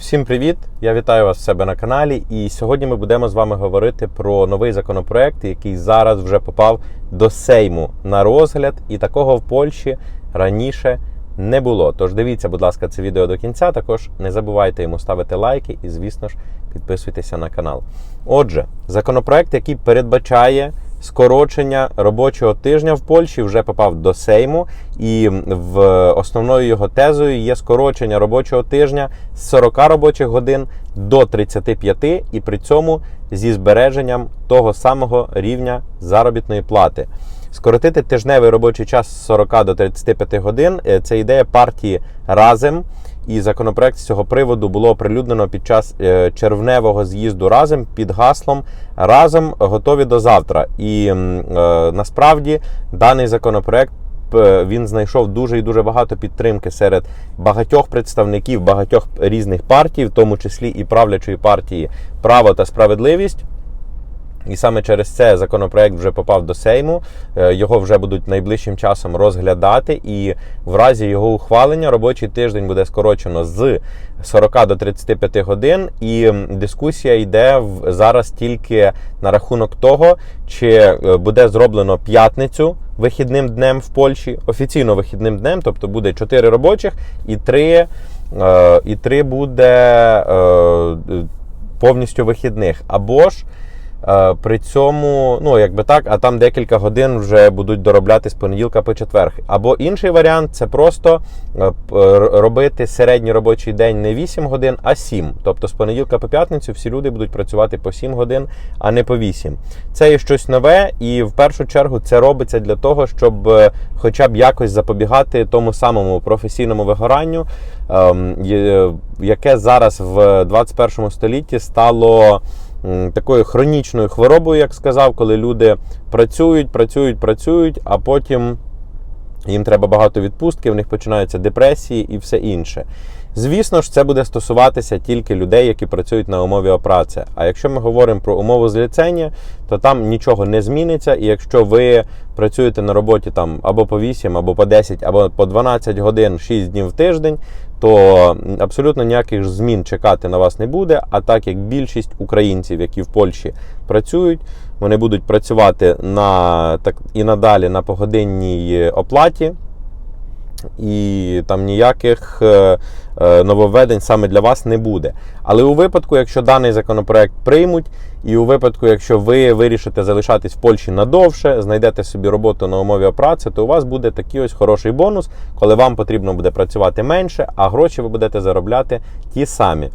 Всім привіт! Я вітаю вас в себе на каналі. І сьогодні ми будемо з вами говорити про новий законопроект, який зараз вже попав до Сейму на розгляд, і такого в Польщі раніше не було. Тож дивіться, будь ласка, це відео до кінця. Також не забувайте йому ставити лайки і, звісно ж, підписуйтеся на канал. Отже, законопроект, який передбачає скорочення робочого тижня в Польщі, вже попав до Сейму, і в основною його тезою є скорочення робочого тижня з 40 робочих годин до 35, і при цьому зі збереженням того самого рівня заробітної плати. Скоротити тижневий робочий час з 40 до 35 годин е, це ідея партії разом. І законопроект з цього приводу було оприлюднено під час е, червневого з'їзду разом під гаслом разом готові до завтра. І е, насправді даний законопроект. Він знайшов дуже і дуже багато підтримки серед багатьох представників багатьох різних партій, в тому числі і правлячої партії Право та справедливість. І саме через це законопроект вже попав до Сейму. Е, Його вже будуть найближчим часом розглядати, і в разі його ухвалення робочий тиждень буде скорочено з 40 до 35 годин. І дискусія йде зараз тільки на рахунок того, чи е, буде зроблено п'ятницю вихідним днем в Польщі, офіційно вихідним днем, тобто буде 4 робочих і 3, е, і 3 буде повністю вихідних. Або ж При цьому, ну якби так, а там декілька годин вже будуть доробляти з понеділка по четверг. Або інший варіант це просто е, р- робити середній робочий день не 8 годин, а 7. Тобто з понеділка по п'ятницю всі люди будуть працювати по 7 годин, а не по 8. Це є щось нове, і в першу чергу це робиться для того, щоб е, хоча б якось запобігати тому самому професійному вигоранню, ем, яке зараз в 21 столітті стало такою хронічною хворобою, як сказав, коли люди працюють, працюють, працюють, а потім їм треба багато відпустки, в них починаються депресії і все інше. Звісно ж, це буде стосуватися тільки людей, які працюють на умові опраці. А якщо ми говоримо про умову зліцення, то там нічого не зміниться. І якщо ви працюєте на роботі там або по 8, або по 10, або по 12 годин 6 днів в тиждень, то абсолютно ніяких змін чекати на вас не буде. А так як більшість українців, які в Польщі працюють, вони будуть працювати на так і надалі на погодинній оплаті. І там ніяких е, е, нововведень саме для вас не буде. Але у випадку, якщо даний законопроект приймуть, і у випадку, якщо ви вирішите залишатись в Польщі надовше, знайдете собі роботу на умові праці, то у вас буде такий ось хороший бонус, коли вам потрібно буде працювати менше, а гроші ви будете заробляти ті самі.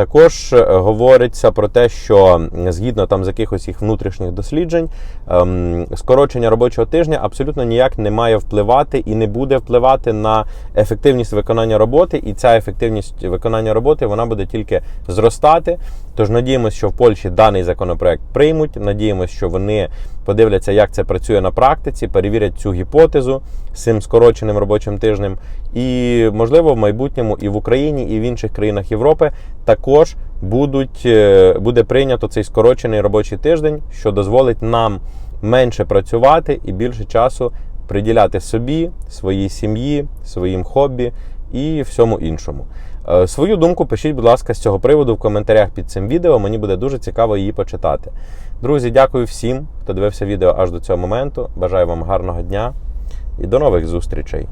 Також е, говориться про те, що згідно там з якихось їх внутрішніх досліджень, ем, скорочення робочого тижня абсолютно ніяк не має впливати і не буде впливати на ефективність виконання роботи. І ця ефективність виконання роботи вона буде тільки зростати. Тож надіємося, що в Польщі даний законопроект приймуть. Надіємося, що вони подивляться, як це працює на практиці, перевірять цю гіпотезу з цим скороченим робочим тижнем. І можливо в майбутньому і в Україні, і в інших країнах Європи також будуть, е, буде прийнято цей скорочений робочий тиждень, що дозволить нам менше працювати і більше часу приділяти собі, своїй сім'ї, своїм хобі і всьому іншому. Е, Свою думку пишіть, будь ласка, з цього приводу в коментарях під цим відео. Мені буде дуже цікаво її почитати. Друзі, дякую всім, хто дивився відео аж до цього моменту. Бажаю вам гарного дня і до нових зустрічей!